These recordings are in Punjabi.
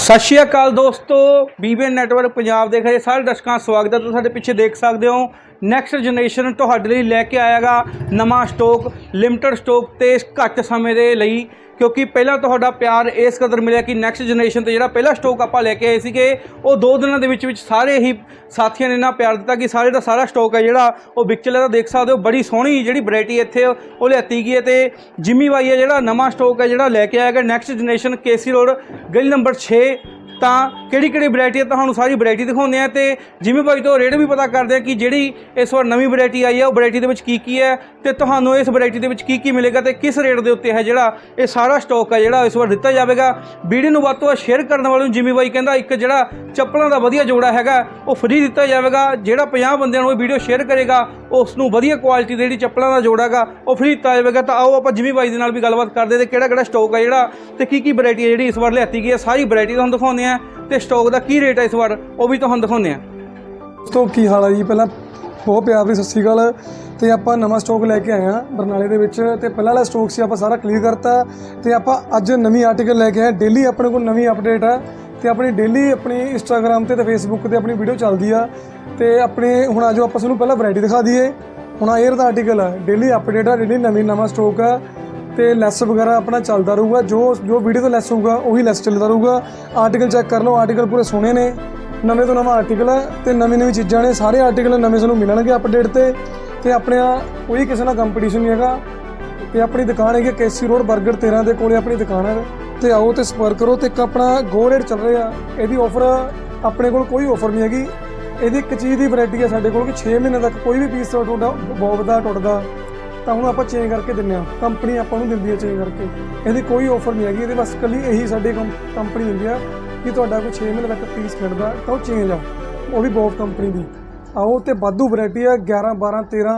ਸਤਿ ਸ਼੍ਰੀ ਅਕਾਲ ਦੋਸਤੋ ਬੀਬੀਐਨ ਨੈਟਵਰਕ ਪੰਜਾਬ ਦੇਖ ਰਹੇ ਸਾਰੇ ਦਰਸ਼ਕਾਂ ਦਾ ਸਵਾਗਤ ਹੈ। ਤੁਸੀਂ ਸਾਡੇ ਪਿੱਛੇ ਦੇਖ ਸਕਦੇ ਹੋ ਨੈਕਸਟ ਜਨਰੇਸ਼ਨ ਤੁਹਾਡੇ ਲਈ ਲੈ ਕੇ ਆਏਗਾ ਨਵਾਂ ਸਟਾਕ ਲਿਮਟਿਡ ਸਟਾਕ ਤੇ ਘੱਟ ਸਮੇਂ ਦੇ ਲਈ, ਕਿਉਂਕਿ ਪਹਿਲਾਂ ਤੁਹਾਡਾ ਪਿਆਰ ਇਸ ਕਦਰ ਮਿਲਿਆ ਕਿ ਨੈਕਸਟ ਜਨਰੇਸ਼ਨ ਤੇ ਜਿਹੜਾ ਪਹਿਲਾ ਸਟਾਕ ਆਪਾਂ ਲੈ ਕੇ ਆਏ ਸੀਗੇ, ਉਹ ਦੋ ਦਿਨਾਂ ਦੇ ਵਿੱਚ ਵਿੱਚ ਸਾਰੇ ਹੀ ਸਾਥੀਆਂ ਨੇ ਨਾ ਪਿਆਰ ਦਿੱਤਾ ਕਿ ਸਾਰੇ ਦਾ ਸਾਰਾ ਸਟਾਕ ਹੈ ਜਿਹੜਾ, ਉਹ ਵਿਕ ਚੱਲਿਆ। ਤਾਂ ਦੇਖ ਸਕਦੇ ਹੋ, ਬੜੀ ਸੋਹਣੀ ਜਿਹੜੀ ਵੈਰਾਈਟੀ ਇੱਥੇ ਉਹ ਲਿਆਤੀ ਗਈ ਹੈ ਤੇ ਜਿਮੀ ਬਾਈ ਹੈ ਜਿਹੜਾ ਨਵਾਂ ਸਟਾਕ ਹੈ ਜਿਹੜਾ ਲੈ ਕੇ ਆਏਗਾ ਨੈਕਸਟ ਜਨਰੇਸ਼ਨ ਕੇਸੀ ਰੋਡ ਗਲੀ ਨੰਬਰ 6 ਤਾਂ ਕਿਹੜੀ ਕਿਹੜੀ ਵੈਰਾਈਟੀ ਹੈ ਤੁਹਾਨੂੰ ਸਾਰੀ ਵੈਰਾਈਟੀ ਦਿਖਾਉਂਦੇ ਆ ਤੇ ਜਿਵੇਂ ਬਾਈ ਤੋਂ ਰੇਟ ਵੀ ਪਤਾ ਕਰਦੇ ਆ ਕਿ ਜਿਹੜੀ ਇਸ ਵਾਰ ਨਵੀਂ ਵੈਰਾਈਟੀ ਆਈ ਹੈ ਉਹ ਵੈਰਾਈਟੀ ਦੇ ਵਿੱਚ ਕੀ ਕੀ ਹੈ ਤੇ ਤੁਹਾਨੂੰ ਇਸ ਵੈਰਾਈਟੀ ਦੇ ਵਿੱਚ ਕੀ ਕੀ ਮਿਲੇਗਾ ਤੇ ਕਿਸ ਰੇਟ ਦੇ ਉੱਤੇ ਹੈ ਜਿਹੜਾ ਇਹ ਸਾਰਾ ਸਟਾਕ ਹੈ ਜਿਹੜਾ ਇਸ ਵਾਰ ਦਿੱਤਾ ਜਾਵੇਗਾ। ਵੀਡੀਓ ਨੂੰ ਵੱਧ ਤੋਂ ਵੱਧ ਸ਼ੇਅਰ ਕਰਨ ਵਾਲੇ ਨੂੰ ਜਿਵੇਂ ਬਾਈ ਕਹਿੰਦਾ, ਇੱਕ ਜਿਹੜਾ ਚੱਪਲਾਂ ਦਾ ਵਧੀਆ ਜੋੜਾ ਹੈਗਾ, ਉਹ ਫ੍ਰੀ ਦਿੱਤਾ ਜਾਵੇਗਾ। ਜਿਹੜਾ 50 ਬੰਦਿਆਂ ਨੂੰ ਇਹ ਵੀਡੀਓ ਸ਼ੇਅਰ ਕਰੇਗਾ, ਉਸ ਨੂੰ ਵਧੀਆ ਕੁਆਲਿਟੀ ਦੇ ਜਿਹੜੀ ਚੱਪਲਾਂ ਦਾ ਜੋੜਾ ਹੈਗਾ, ਉਹ ਫ੍ਰੀ ਦਿੱਤਾ ਜਾਵੇਗਾ। ਤਾਂ ਆਓ ਆਪਾਂ ਜਿਵੇਂ ਬਾਈ ਦੇ ਨਾਲ ਵੀ ਗੱਲਬਾਤ ਕਰਦੇ ਤੇ ਕਿਹੜਾ ਕਿਹੜਾ ਸਟਾਕ ਹੈ ਜਿਹੜਾ ਤੇ ਕੀ ਕੀ ਵੈਰਾਈਟੀ ਹੈ ਜਿਹੜੀ ਇਸ ਵਾਰ ਲਿਆਤੀ ਗਈ ਹੈ ਸਾਰੀ ਵੈਰਾਈਟੀ ਤੁਹਾਨੂੰ ਦਿਖਾਉਂਦੇ ਆ। ਤੇ ਸਟਾਕ ਦਾ ਕੀ ਰੇਟ ਹੈ ਇਸ ਵਾਰ? ਉਹ ਵੀ ਤੁਹਾਨੂੰ ਦਿਖਾਉਂਦੇ ਆ। ਦੋਸਤੋ, ਕੀ ਹਾਲ ਹੈ ਜੀ? ਪਹਿਲਾਂ ਬਹੁਤ ਪਿਆਰ ਦੀ ਸਤਿ ਸ਼੍ਰੀ ਅਕਾਲ। ਤੇ ਆਪਾਂ ਨਵਾਂ ਸਟਾਕ ਲੈ ਕੇ ਆਏ ਹਾਂ ਬਰਨਾਲੇ ਦੇ ਵਿੱਚ ਤੇ ਪਹਿਲਾਂ ਵਾਲਾ ਸਟਾਕ ਸੀ, ਆਪਾਂ ਸਾਰਾ ਕਲੀਅਰ ਕਰਤਾ। ਤੇ ਆਪਾਂ ਅੱਜ ਨਵੀਂ ਆਰਟੀਕਲ ਲੈ ਕੇ ਆਏ ਡੇਲੀ ਆਪਣੇ ਕੋਲ ਨਵੀਂ ਅਪਡੇਟ ਆ। ਤੇ ਆਪਣੀ ਡੇਲੀ ਆਪਣੀ ਇੰਸਟਾਗ੍ਰam ਤੇ ਤੇ ਫੇਸਬੁੱਕ ਤੇ ਆਪਣੀ ਵੀਡੀਓ ਚੱਲਦੀ ਆ। ਤੇ ਆਪਣੇ ਹੁਣ ਆਜੋ ਆਪਾਂ ਤੁਹਾਨੂੰ ਪਹਿਲਾਂ ਵੈਰਾਈਟੀ ਦਿਖਾ ਦਈਏ। ਹੁਣ 에ਅਰ ਦਾ ਆਰਟੀਕਲ ਹੈ ਡੇਲੀ ਅਪਡੇਟ ਆ ਡੇਲੀ ਨਵੀਂ ਨਵਾਂ ਸਟਾਕ ਆ। ਤੇ ਲੈਸ ਵਗੈਰਾ ਆਪਣਾ ਚੱਲਦਾ ਰਹੂਗਾ, ਜੋ ਜੋ ਵੀਡੀਓ ਤੋਂ ਲੈਸ ਹੋਊਗਾ, ਉਹੀ ਲੈਸ ਚੱਲਦਾ ਰਹੂਗਾ। ਆਰਟੀਕਲ ਚੈੱਕ ਕਰ ਲਓ ਆਰਟੀਕਲ ਪੂਰੇ ਸੋਹਣੇ ਨੇ। ਨਵੇਂ ਤੋਂ ਨਵਾਂ ਆਰਟੀਕਲ ਹੈ ਤੇ ਨਵੀਂ ਨਵੀਂ ਚੀਜ਼ਾਂ ਨੇ, ਸਾਰੇ ਆਰਟੀਕਲ ਨਵੇਂ ਤੁਹਾਨੂੰ ਮਿਲਣਗੇ ਅਪਡੇਟ ਤੇ। ਤੇ ਆਪਣੇ ਕੋਈ ਕਿਸੇ ਨਾਲ ਕੰਪੀਟੀਸ਼ਨ ਨਹੀਂ ਹੈਗਾ। ਤੇ ਆਪਣੀ ਦੁਕਾਨ ਹੈਗੀ ਕੇਸੀ ਰੋਡ 버ਗਰ 13 ਦੇ ਕੋਲੇ ਆਪਣੀ ਦੁਕਾਨ ਹੈ। ਤੇ ਆਓ ਤੇ ਸੰਪਰਕ ਕਰੋ ਤੇ ਇੱਕ ਆਪਣਾ ਗੋ ਰੇਟ ਚੱਲ ਰਿਹਾ। ਇਹਦੀ ਆਫਰ ਆਪਣੇ ਕੋਲ ਕੋਈ ਆਫਰ ਨਹੀਂ ਹੈਗੀ। ਇਹਦੀ ਇੱਕ ਚੀਜ਼ ਦੀ ਵੈਰਾਈਟੀ ਹੈ ਸਾਡੇ ਕੋਲ ਕਿ 6 ਮਹੀਨੇ ਤੱਕ ਕੋਈ ਵੀ ਪੀਸ ਤੁਹਾਡਾ ਬੌਬ ਦਾ ਟੁੱਟਦਾ। ਤਾਂ ਹੁਣ ਆਪਾਂ ਚੇਂਜ ਕਰਕੇ ਦਿੰਨੇ ਆ ਕੰਪਨੀ ਆਪਾਂ ਨੂੰ ਦਿੰਦੀ ਹੈ ਚੇਂਜ ਕਰਕੇ। ਇਹਦੀ ਕੋਈ ਆਫਰ ਨਹੀਂ ਹੈਗੀ। ਇਹਦੇ ਬਸ ਕੱਲੀ ਇਹੀ ਸਾਡੀ ਕੰਪਨੀ ਹੁੰਦੀ ਆ ਕਿ ਤੁਹਾਡਾ ਕੋਈ 6 ਮਹੀਨੇ ਤੱਕ ਪੀਸ ਖੜਦਾ, ਤਾਂ ਉਹ ਚੇਂਜ ਆ। ਉਹ ਵੀ ਬੋਫ ਕੰਪਨੀ ਦੀ। ਆਓ ਤੇ ਵਾਧੂ ਵੈਰਾਈਟੀ ਆ। 11 12 13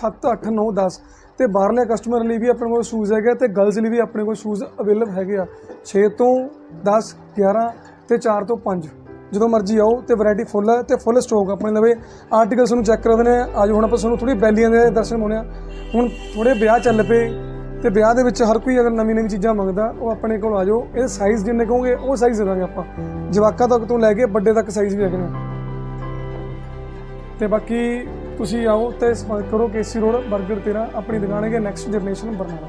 7 8 9 10 ਤੇ ਬਾਹਰਲੇ ਕਸਟਮਰ ਲਈ ਵੀ ਆਪਣੇ ਕੋਲ ਸ਼ੂਜ਼ ਹੈਗੇ ਤੇ ਗਰਲਸ ਲਈ ਵੀ ਆਪਣੇ ਕੋਲ ਸ਼ੂਜ਼ ਅਵੇਲੇਬਲ ਹੈਗੇ ਆ। 6 ਤੋਂ 10 11 ਤੇ 4 ਤੋਂ 5 ਜਦੋਂ ਮਰਜ਼ੀ ਆਓ ਤੇ ਵੈਰਾਈਟੀ ਫੁੱਲ ਹੈ ਤੇ ਫੁੱਲ ਸਟਾਕ ਆਪਣੇ ਲਵੇ। ਆਰਟੀਕਲਸ ਨੂੰ ਚੈੱਕ ਕਰਦੇ ਨੇ। ਅੱਜ ਹੁਣ ਆਪਾਂ ਤੁਹਾਨੂੰ ਥੋੜੀ ਬੈਲੀਆਂ ਦੇ ਦਰਸ਼ਨ ਹੋਣੇ ਆ ਹੁਣ ਥੋੜੇ ਵਿਆਹ ਚੱਲ ਪਏ ਤੇ ਵਿਆਹ ਦੇ ਵਿੱਚ ਹਰ ਕੋਈ ਅਗਰ ਨਵੀਂ ਨਵੀਂ ਚੀਜ਼ਾਂ ਮੰਗਦਾ, ਉਹ ਆਪਣੇ ਕੋਲ ਆ ਜਾਓ। ਇਹ ਸਾਈਜ਼ ਜਿੰਨੇ ਕਹੋਗੇ, ਉਹ ਸਾਈਜ਼ ਦੇ ਦਾਂਗੇ ਆਪਾਂ। ਜਵਾਕਾਂ ਤੱਕ ਤੋਂ ਲੈ ਕੇ ਵੱਡੇ ਤੱਕ ਸਾਈਜ਼ ਵੀ ਹੈਗੇ ਨੇ। ਤੇ ਬਾਕੀ ਤੁਸੀਂ ਆਓ ਤੇ ਸੰਪਰਕ ਕਰੋ ਕੇਸੀ ਰੋਡ 버ਗਰ 13 ਆਪਣੀ ਦੁਕਾਨ ਹੈਗੀ ਨੈਕਸਟ ਜਨਰੇਸ਼ਨ ਬਰਨਾਲਾ